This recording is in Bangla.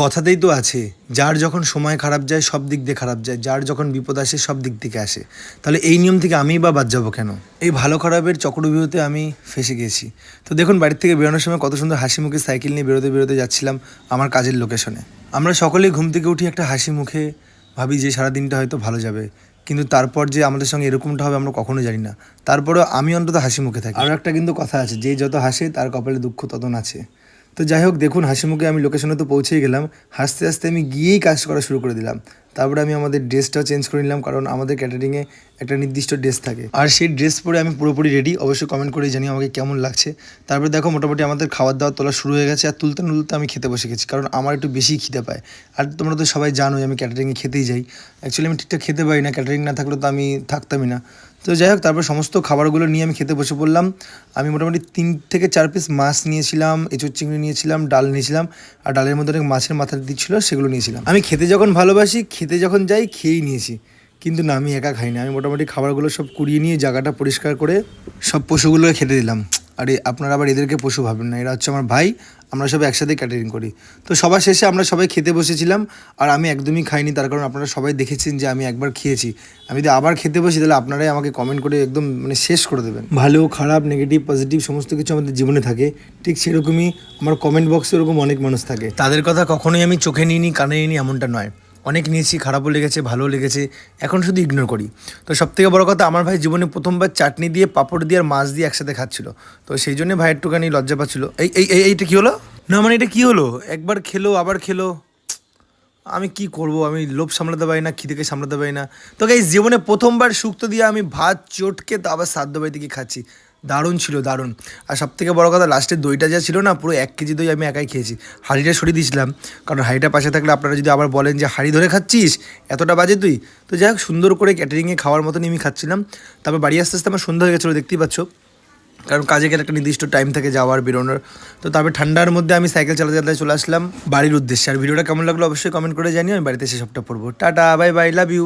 কথাতেই তো আছে, যার যখন সময় খারাপ যায় সব দিক দিয়ে খারাপ যায়, যার যখন বিপদ আসে সব দিক থেকে আসে। তাহলে এই নিয়ম থেকে আমিই বা বাদ যাব কেন? এই ভালো খারাপের চক্রবিহতে আমি ফেসে গেছি। তো দেখুন, বাড়ির থেকে বেরোনোর সময় কত সুন্দর হাসি মুখে সাইকেল নিয়ে বেরোতে বেরোতে যাচ্ছিলাম আমার কাজের লোকেশনে। আমরা সকলেই ঘুম থেকে উঠি একটা হাসি মুখে, ভাবি যে সারা দিনটা হয়তো ভালো যাবে। কিন্তু তারপর যে আমাদের সঙ্গে এরকমটা হবে আমরা কখনো জানি না। তারপরেও আমি অন্তত হাসি মুখে থাকি। আর একটা কিন্তু কথা আছে, যে যত হাসে তার কপালে দুঃখ তত আছে তো যাই হোক, দেখুন, হাসি মুখে আমি লোকেশনে তো পৌঁছেই গেলাম। হাসতে হাসতে আমি গিয়েই কাজ করা শুরু করে দিলাম। তারপরে আমি আমাদের ড্রেসটাও চেঞ্জ করে নিলাম, কারণ আমাদের ক্যাটারিংয়ে একটা নির্দিষ্ট ড্রেস থাকে। আর সেই ড্রেস পরে আমি পুরোপুরি রেডি অবশ্যই কমেন্ট করে জানি আমাকে কেমন লাগছে। তারপরে দেখো, মোটামুটি আমাদের খাবার দাওয়া তোলা শুরু হয়ে গেছে, আর তুলতে না তুলতে আমি খেতে বসে গেছি, কারণ আমার একটু বেশি খিদে পায়। আর তোমরা তো সবাই জানোই, আমি ক্যাটারিংয়ে খেতেই যাই। অ্যাকচুয়ালি আমি ঠিকঠাক খেতে পারি না ক্যাটারিং না থাকলে তো আমি থাকতামই না। তো যাই হোক, তারপর সমস্ত খাবারগুলো নিয়ে আমি খেতে বসে পড়লাম। আমি মোটামুটি তিন থেকে চার পিস মাছ নিয়েছিলাম এঁচুর চিংড়ি নিয়েছিলাম, ডাল নিয়েছিলাম, আর ডালের মধ্যে অনেক মাছের মাথা দিচ্ছিল, সেগুলো নিয়েছিলাম। আমি খেতে যখন ভালোবাসি, খেতে যখন যাই, খেয়েই নিয়েছি। কিন্তু না, আমি একা খাই না। আমি মোটামুটি খাবারগুলো সব কুড়িয়ে নিয়ে জায়গাটা পরিষ্কার করে সব পশুগুলোকে খেতে দিলাম। আরে আপনারা আবার এদেরকে পশু ভাবেন না, এরা হচ্ছে আমার ভাই, আমরা সবাই একসাথে ক্যাটারিং করি। তো সবার শেষে আমরা সবাই খেতে বসেছিলাম, আর আমি একদমই খাইনি, তার কারণ আপনারা সবাই দেখেছেন যে আমি একবার খেয়েছি। আমি যদি আবার খেতে বসি, তাহলে আপনারাই আমাকে কমেন্ট করে একদম মানে শেষ করে দেবেন। ভালো, খারাপ নেগেটিভ পজিটিভ সমস্ত কিছু আমাদের জীবনে থাকে। ঠিক সেরকমই আমার কমেন্ট বক্সে এরকম অনেক মানুষ থাকে। তাদের কথা কখনোই আমি চোখে নিইনি, কানে নিইনি, এমনটা নয়। অনেক নিয়েছি, খারাপও লেগেছে ভালো লেগেছে, এখন শুধু ইগনোর করি। তো সব থেকে বড় কথা, আমার ভাই জীবনে প্রথমবার চাটনি দিয়ে, পাঁপড় দিয়ে আর মাছ দিয়ে একসাথে খাচ্ছিল। তো সেই জন্য ভাই একটুখানি লজ্জা পাচ্ছিল। এই এই, এই- এইটা কী হলো? না মানে এটা কী হলো? একবার খেলো, আবার খেলো। আমি কি করব? আমি লোভ সামলাতে পারি না, খিদেকে সামলাতে পারি না। তো এই জীবনে প্রথমবার শুক্তো দিয়ে আমি ভাত, চটকে তো আবার সাদ্য বাড়িতে গিয়ে খাচ্ছি। দারুণ ছিল, দারুণ। আর সব থেকে বড়ো কথা লাস্টের দইটা যা ছিল না, পুরো এক কেজি দই আমি একাই খেয়েছি। হাঁড়িটা সরিয়ে দিয়েছিলাম, কারণ হাঁড়িটা পাশে থাকলে আপনারা যদি আবার বলেন যে, হাঁড়ি ধরে খাচ্ছিস? এতটা বাজে তুই? তো যাই হোক, সুন্দর করে ক্যাটারিংয়ে খাওয়ার মতনই আমি খাচ্ছিলাম। তারপর বাড়ি আস্তে আস্তে আমার সন্ধ্যা হয়ে গেছিল, দেখতেই পাচ্ছ। কারণ কাজে গেলে একটা নির্দিষ্ট টাইম থাকে যাওয়ার, বেরোনোর। তো তারপরে ঠান্ডার মধ্যে আমি সাইকেল চালাতে চালাতে চলে আসলাম বাড়ির উদ্দেশ্যে। আর ভিডিওটা কেমন লাগল অবশ্যই কমেন্ট করে জানিও, আমি বাড়িতে এসে সবটা পড়ব। Tata bye bye love you